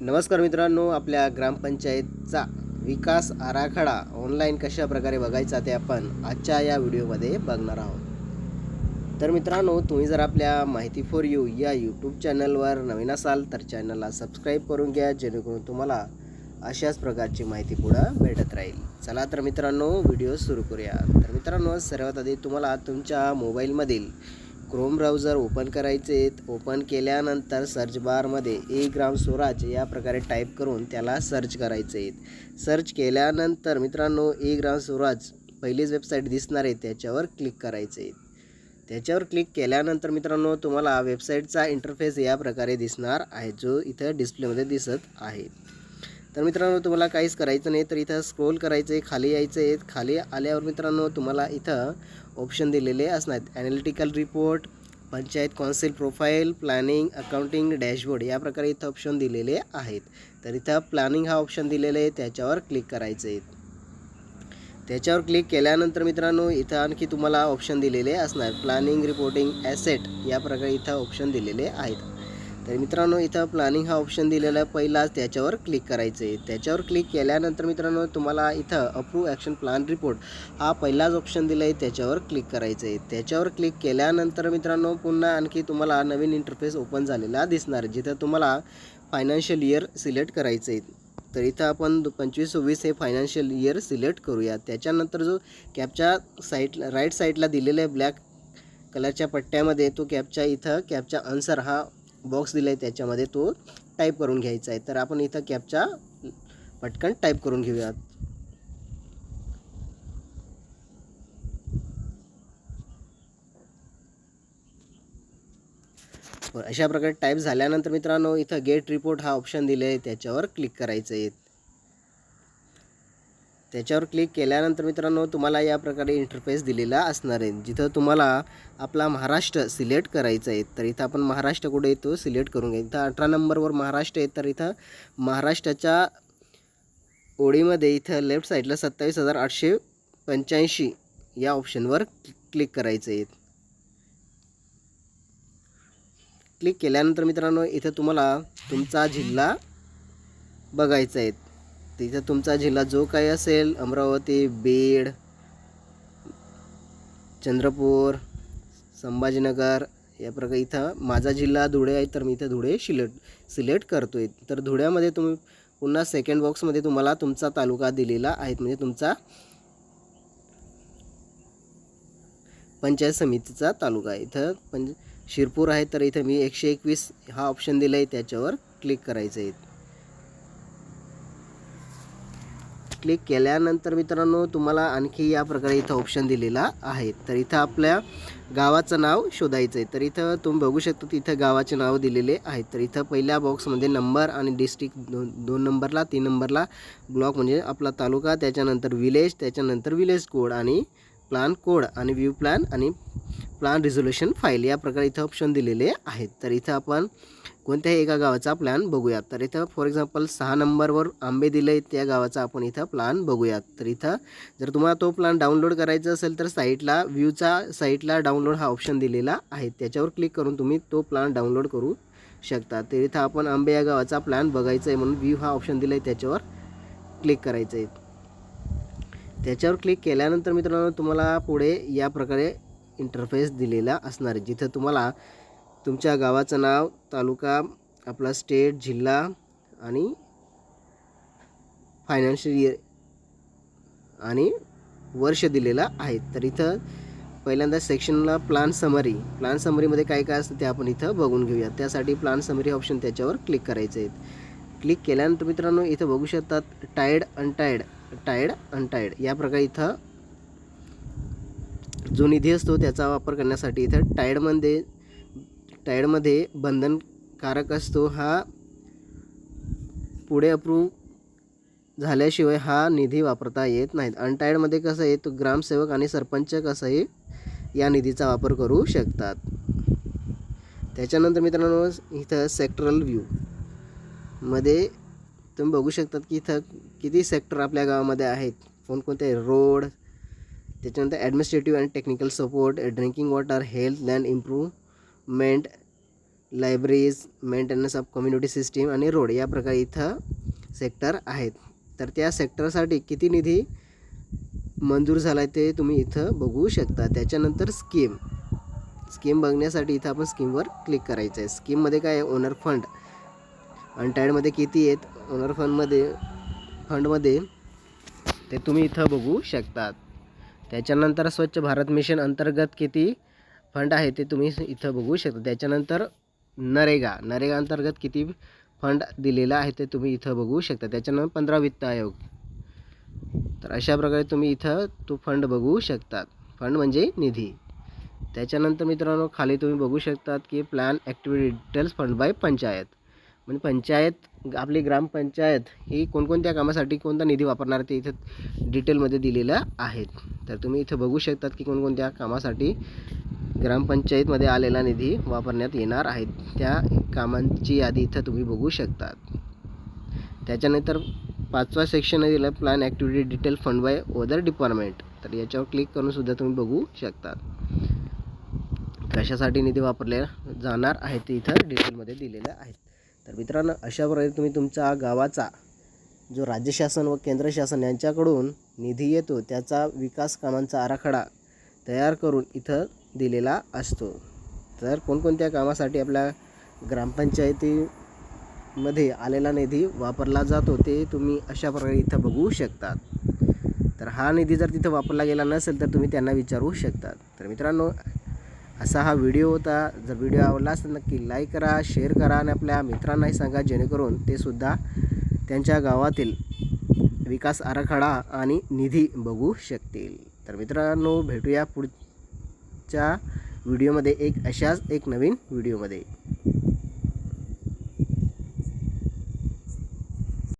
नमस्कार मित्रांनो आपल्या ग्रामपंचायतचा विकास आराखडा ऑनलाईन कशा प्रकारे बघायचा ते आपण आजच्या या व्हिडिओमध्ये बघणार आहोत. तर मित्रांनो तुम्ही जर आपल्या माहिती फॉर यू या यूट्यूब चॅनलवर नवीन असाल तर चॅनलला सबस्क्राईब करून घ्या जेणेकरून तुम्हाला अशाच प्रकारची माहिती पुढं भेटत राहील. चला तर मित्रांनो व्हिडिओ सुरू करूया. तर मित्रांनो सर्वात आधी तुम्हाला तुमच्या मोबाईलमधील क्रोम ब्राउझर ओपन करायचे ओपन केल्यानंतर सर्च बारमध्ये ए ग्राम स्वराज या प्रकारे टाईप करून त्याला सर्च करायचे आहेत. सर्च केल्यानंतर मित्रांनो ए ग्राम स्वराज पहिलीच वेबसाईट दिसणार आहे त्याच्यावर क्लिक करायचे त्याच्यावर क्लिक केल्यानंतर मित्रांनो तुम्हाला वेबसाईटचा इंटरफेस या प्रकारे दिसणार आहे जो इथं डिस्प्लेमध्ये दिसत आहे. तर मित्रांनो तुम्हाला काहीच करायचं नाही तर इथं स्क्रोल करायचं आहे खाली यायचं आहे खाली आल्यावर मित्रांनो तुम्हाला इथं ऑप्शन दिलेले असणार आहेत. Analytical report panchayat council profile planning accounting dashboard या प्रकारे इथं ऑप्शन दिलेले आहेत. तर इथं प्लॅनिंग हा ऑप्शन दिलेला आहे त्याच्यावर क्लिक करायचं आहे त्याच्यावर क्लिक केल्यानंतर मित्रांनो इथं आणखी तुम्हाला ऑप्शन दिलेले असणार. प्लॅनिंग रिपोर्टिंग ॲसेट या प्रकारे इथं ऑप्शन दिलेले आहेत. तर मित्रांनो इथं प्लॅनिंग हा ऑप्शन दिलेला आहे. पहिलाच त्याच्यावर क्लिक करायचं आहे त्याच्यावर क्लिक केल्यानंतर मित्रांनो तुम्हाला इथं अप्रूव्ह ॲक्शन प्लॅन रिपोर्ट हा पहिलाच ऑप्शन दिला आहे त्याच्यावर क्लिक करायचं आहे त्याच्यावर क्लिक केल्यानंतर मित्रांनो पुन्हा आणखी तुम्हाला नवीन इंटरफेस ओपन झालेला दिसणार आहे जिथं तुम्हाला फायनान्शियल इयर सिलेक्ट करायचं आहे तर इथं आपण पंचवीस सव्वीस हे फायनान्शियल इयर सिलेक्ट करूया. त्याच्यानंतर जो कॅपच्या साईडला राईट साईडला दिलेला आहे ब्लॅक कलरच्या पट्ट्यामध्ये तो कॅपच्या इथं कॅपचा आन्सर हा बॉक्स दिला आहे त्याच्यामध्ये तो टाईप करून घ्यायचा आहे. तर आपण इथं कॅपचा पटकन टाईप करून घेऊयात. बरं, अशा प्रकारे टाईप झाल्यानंतर मित्रांनो इथं गेट रिपोर्ट हा ऑप्शन दिले आहे त्याच्यावर क्लिक करायचं आहे त्याच्यावर क्लिक केल्यानंतर मित्रांनो तुम्हाला या प्रकारे इंटरफेस दिलेला असणार आहे. जिथं तुम्हाला आपला महाराष्ट्र सिलेक्ट करायचा आहे तर इथं आपण महाराष्ट्र कुठे येतो सिलेक्ट करून घ्या. इथं अठरा नंबरवर महाराष्ट्र आहे तर इथं महाराष्ट्राच्या ओळीमध्ये इथं लेफ्ट साईडला सत्तावीस हजार आठशे पंच्याऐंशी या ऑप्शनवर क्लिक करायचं आहे. क्लिक केल्यानंतर मित्रांनो इथं तुम्हाला तुमचा जिल्हा बघायचा आहे. तिथं तुमचा जिल्हा जो काही असेल अमरावती बीड चंद्रपूर संभाजीनगर या प्रकारे इथं माझा जिल्हा धुळे आहे तर मी इथं धुळे सिलेक्ट सिलेक्ट करतो आहे तर धुळ्यामध्ये तुम्ही पुन्हा सेकंड बॉक्समध्ये तुम्हाला तुमचा तालुका दिलेला आहे म्हणजे तुमचा पंचायत समितीचा तालुका आहे. इथं पंच शिरपूर आहे तर इथं मी एकशे एकवीस हा ऑप्शन दिला आहे त्याच्यावर क्लिक करायचं आहे क्लिक केल्यानंतर मित्रांनो तुम्हाला आणखी या प्रकारे इथं ऑप्शन दिलेला आहे. तर इथं आपल्या गावाचं नाव शोधायचं आहे तर इथं तुम्ही बघू शकता तिथं गावाचे नाव दिलेले आहेत तर इथं पहिल्या बॉक्समध्ये नंबर आणि डिस्ट्रिक्ट दोन दोन नंबरला तीन नंबरला ब्लॉक म्हणजे आपला तालुका त्याच्यानंतर विलेज त्याच्यानंतर विलेज कोड आणि प्लान कोड आणि व्ह्यू प्लॅन आणि प्लान रिझोल्युशन फाईल या प्रकारे इथं ऑप्शन दिलेले आहेत. तर इथं आपण कोणत्याही एका गावाचा प्लॅन बघूयात. तर इथं फॉर एक्झाम्पल सहा नंबरवर आंबे दिले आहेत त्या गावाचा आपण इथं प्लॅन बघूयात. तर इथं जर तुम्हाला तो प्लॅन डाउनलोड करायचा असेल तर साईटला व्ह्यूचा साईटला डाउनलोड हा ऑप्शन दिलेला आहे. त्याच्यावर क्लिक करून तुम्ही तो प्लॅन डाउनलोड करू शकता. तर इथं आपण आंबे या गावाचा प्लॅन बघायचा आहे म्हणून व्ह्यू हा ऑप्शन दिला आहे त्याच्यावर क्लिक करायचं आहे त्याच्यावर क्लिक केल्यानंतर मित्रांनो तुम्हाला पुढे या प्रकारे इंटरफेस दिलेला असणार आहे. जिथं तुम्हाला तुमच्या गावाचं नाव तालुका आपला स्टेट जिल्हा आणि फायनान्शियल इयर आणि वर्ष दिलेला आहे. तर इथं पहिल्यांदा सेक्शनला प्लान समरी प्लान समरीमध्ये काय काय असतं ते आपण इथं बघून घेऊया. त्यासाठी प्लान समरी ऑप्शन त्याच्यावर क्लिक करायचं आहे. क्लिक केल्यानंतर मित्रांनो इथं बघू शकतात टायर्ड अनटायर्ड टायर्ड अनटायर्ड या प्रकारे इथं जो निधी असतो त्याचा वापर करण्यासाठी इथं टायर्डमध्ये टायर्डमध्ये बंधनकारक असतो हा पुढे अप्रूव्ह झाल्याशिवाय हा निधी वापरता येत नाहीत. अनटायर्डमध्ये कसं आहे तो ग्रामसेवक आणि सरपंच कसंही या निधीचा वापर करू शकतात. त्याच्यानंतर मित्रांनो इथं सेक्टरल व्ह्यू मध्ये तुम्ही बघू शकतात की इथं किती सेक्टर आपल्या गावामध्ये आहेत. कोणकोणते रोड त्याच्यानंतर administrative and technical support drinking water health land मेंट libraries maintenance of community system आणि रोड या प्रकारे इथं सेक्टर आहेत. तर त्या सेक्टरसाठी किती निधी मंजूर झाला आहे ते तुम्ही इथं बघू शकता. त्याच्यानंतर स्कीम. स्कीम बघण्यासाठी इथं आपण स्कीमवर क्लिक करायचं आहे. स्कीममध्ये काय आहे? Owner fund. अनटायडमध्ये किती आहेत? ओनर फंडमध्ये फंडमध्ये ते तुम्ही इथं बघू शकतात. त्याच्यानंतर स्वच्छ भारत मिशन अंतर्गत किती फंड आहे ते तुम्ही इथं बघू शकता. त्याच्यानंतर नरेगा. नरेगा अंतर्गत किती फंड दिलेला आहे ते तुम्ही इथं बघू शकता. त्याच्यानंतर पंधरा वित्त आयोग. तर अशा प्रकारे तुम्ही इथं तो फंड बघू शकतात. फंड म्हणजे निधी. त्याच्यानंतर मित्रांनो खाली तुम्ही बघू शकतात की plan activity details fund by panchayat. म्हणजे पंचायत आपली ग्रामपंचायत ही कोणकोणत्या कामासाठी कोणता निधी वापरणार ते इथं डिटेलमध्ये दिलेलं आहेत तर तुम्ही इथं बघू शकतात की कोणकोणत्या कामासाठी ग्रामपंचायतमध्ये आलेला निधी वापरण्यात येणार आहेत त्या कामांची यादी इथं तुम्ही बघू शकतात. त्याच्यानंतर पाचवा सेक्शन दिला plan activity detail fund by other department तर याच्यावर क्लिक करून सुद्धा तुम्ही बघू शकता कशासाठी निधी वापरले जाणार आहे ते इथं डिटेलमध्ये दिलेलं आहेत तर मित्रांनो अशा प्रकारे तुम्ही तुमच्या गावाचा जो राज्य शासन व केंद्र शासन यांच्याकडून निधी येतो त्याचा विकास कामांचा आराखडा तयार करून इथं दिलेला असतो. तर कोणकोणत्या कामासाठी आपल्या ग्रामपंचायतीमध्ये आलेला निधी वापरला जातो ते तुम्ही अशा प्रकारे इथं बघू शकतात. तर हा निधी जर तिथं वापरला गेला नसेल तर तुम्ही त्यांना विचारू शकतात. तर मित्रांनो असा हा व्हिडिओ होता. जर व्हिडिओ आवडला असेल नक्की लाईक करा शेअर करा आणि आपल्या मित्रांनाही सांगा जेणेकरून ते सुद्धा त्यांच्या गावातील विकास आराखडा आणि निधी बघू शकतील. तर मित्रांनो भेटूया पुढ आजच्या व्हिडिओमध्ये एक अशाच एक नवीन व्हिडिओमध्ये.